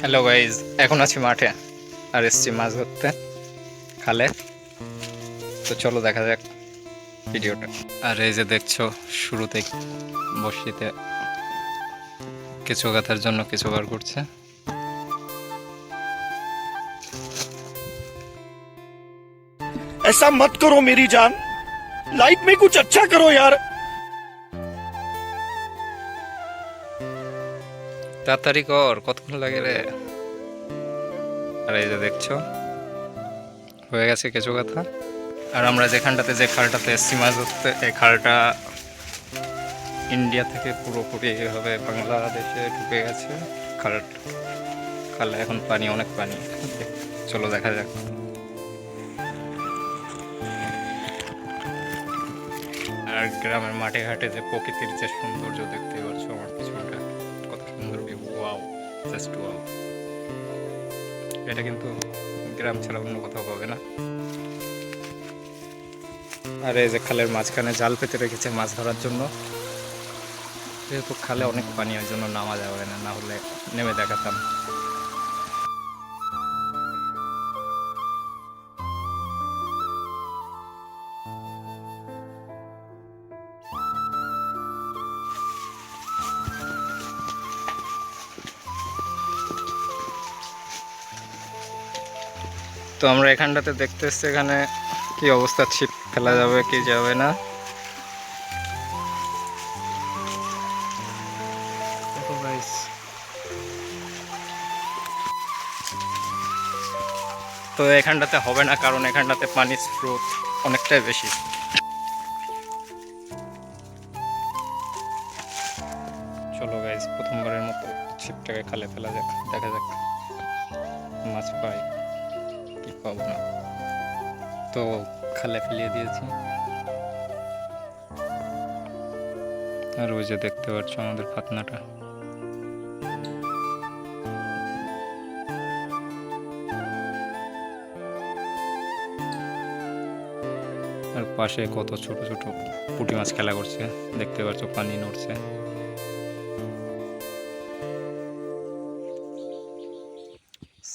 Hello guys এখন আছি মাঠে আর এসছি মাছ ধরতে খালে তো চলো দেখা যাক ভিডিওটা আর এই যে দেখছো শুরুতেই বসিতে কিছু গাথার জন্য কিছু বার করছে ऐसा मत करो मेरी जान लाइफ में कुछ अच्छा करो यार তাড়াতাড়ি কর, কতক্ষণ লাগে রে? আর এই যে দেখছ? হয়ে গেছে কিছু কথা। আর আমরা যেখানটাতে যে খালটাতে এসছি, মাছ ধরতে, এই খালটা ইন্ডিয়া থেকে পুরোপুরি এভাবে বাংলাদেশে ঢুকে গেছে। খাল, খালে এখন পানি, অনেক পানি। চলো দেখা যাক। আর গ্রামের মাঠে ঘাটে যে প্রকৃতির যে সৌন্দর্য দেখতে পাচ্ছ আমার জাস্ট ওয়াও এটা কিন্তু গ্রাম ছাড়া অন্য কোথাও পাবে না। আর এই যে খালের মাঝখানে জাল পেতে রেখেছে মাছ ধরার জন্য। যেহেতু খালে অনেক পানি, ওই জন্য নামা যাবে না না হলে নেমে দেখাতাম। তো আমরা এখানটাতে দেখতে এসছি এখানে কি অবস্থা, ছিপ ফেলা যাবে কি যাবে না। তো এখানটাতে হবে না, কারণ এখানটাতে পানির স্রোত অনেকটাই বেশি। চলো গাইজ প্রথমবারের মতো ছিপটাকে খালে ফেলা যাক, দেখা যাক। মাছ পাই। কি পাবো না। তো খালে ফেলিয়ে দিয়েছি। আর ওই যে দেখতে পাচ্ছ আমাদের ফাতনাটা আর পাশে কত ছোট ছোট পুঁটি মাছ খেলা করছে। দেখতে পাচ্ছ পানি নড়ছে।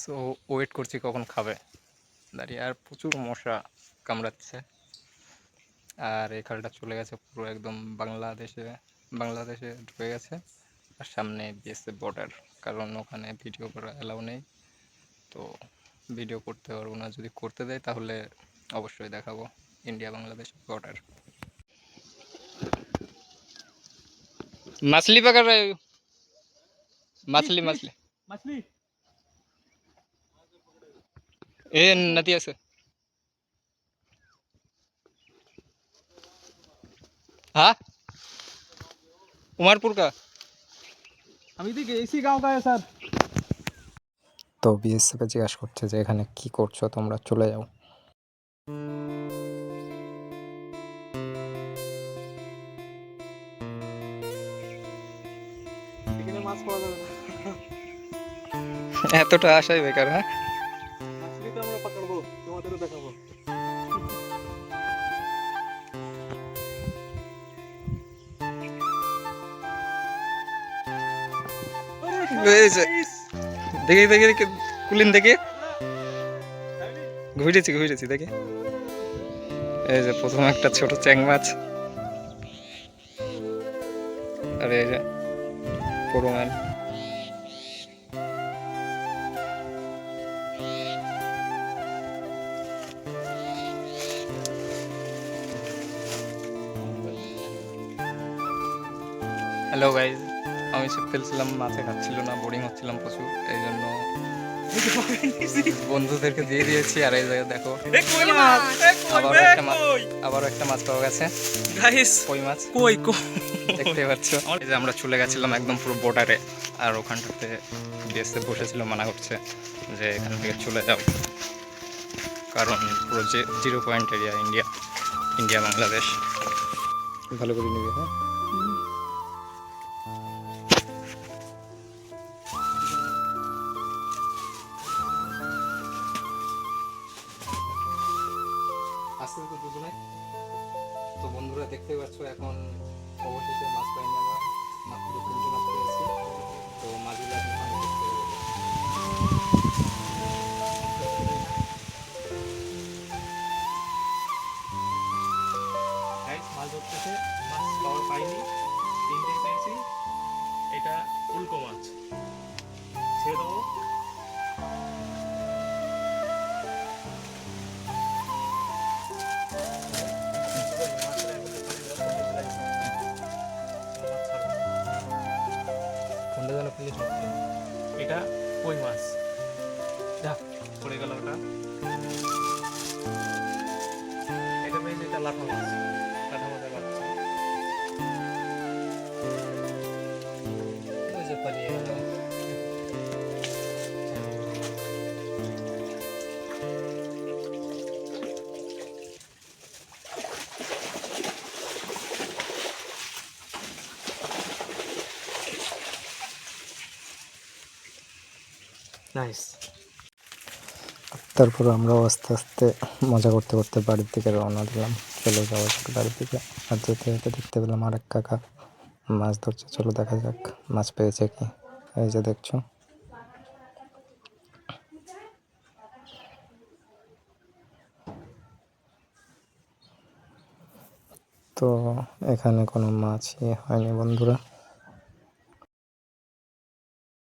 সো ওয়েট করছি কখন খাবে। দাঁড়িয়ে আর প্রচুর মশা কামড়াচ্ছে। আর এই খালটা চলে গেছে পুরো একদম বাংলাদেশে বাংলাদেশে ঢুকে গেছে। আর সামনে বিএসএফ বর্ডার কারণ ওখানে ভিডিও করা অ্যালাউ নেই। তো ভিডিও করতে পারব না, যদি করতে দেয় তাহলে অবশ্যই দেখাবো। ইন্ডিয়া বাংলাদেশ বর্ডার মাছলি পাকার মাছলি মাছলি। মাছলি? मछली मछली ए नदिया से हाँ उमरपुर का हम इसी इसी गांव का है सर তো বিএসএফে জিজ্ঞাসা করছে যে এখানে কি করছো তোমরা চলে যাও এখানে মাছ পাওয়া যাবে না এতটা আশাই বেকার হ্যাঁ যে, দেখি দেখি দেখি কুলিন দেখি। ঘুরেছি ঘুরেছি দেখি। এই যে প্রথম একটা ছোট চ্যাং মাছ। আর এই যে ম্যান হ্যালো গাইজ আমি ছিপ ফেলছিলাম মাছে খাচ্ছিল না বোরিং হচ্ছিলাম প্রচুর এই জন্য বন্ধুদেরকে দিয়ে দিয়েছি। আর এই জায়গায় দেখো কই মাছ? আবারও একটা মাছ আবারও একটা মাছ পাওয়া গেছে। গাইস কই মাছ? কই কই? দেখতে পাচ্ছ। এই যে আমরা চলে গেছিলাম একদম পুরো বর্ডারে আর ওখানটাতে বিএসএফ বসেছিল মানা করছে যে এখান থেকে চলে যাও। কারণ পুরো যে zero point area India India Bangladesh ভালো করে নিবি হ্যাঁ? আস্তে তো দুজনে। তো বন্ধুরা দেখতে পাচ্ছ, এখন অবশেষে মাছ পাইনি আমরা। মাত্র তিনটে মাছ পেয়েছি তো মাঝে এখন কোনটা যেন পুলিশ এটা কই মাছ? যা। পড়ে গেল ওটা। এটা মেয়ে এটা লাফা মাছ। তারপর আমরাও আস্তে আস্তে মজা করতে করতে বাড়ির দিকে রওনা দিলাম। চলে যাওয়া যাক বাড়ির দিকে। আর যেতে যেতে দেখতে পেলাম আর এক কাকা। মাছ ধরছে, চলো দেখা যাক মাছ পেয়েছে কি। এই যে দেখছ। তো এখানে কোনো মাছ মাছই হয়নি বন্ধুরা।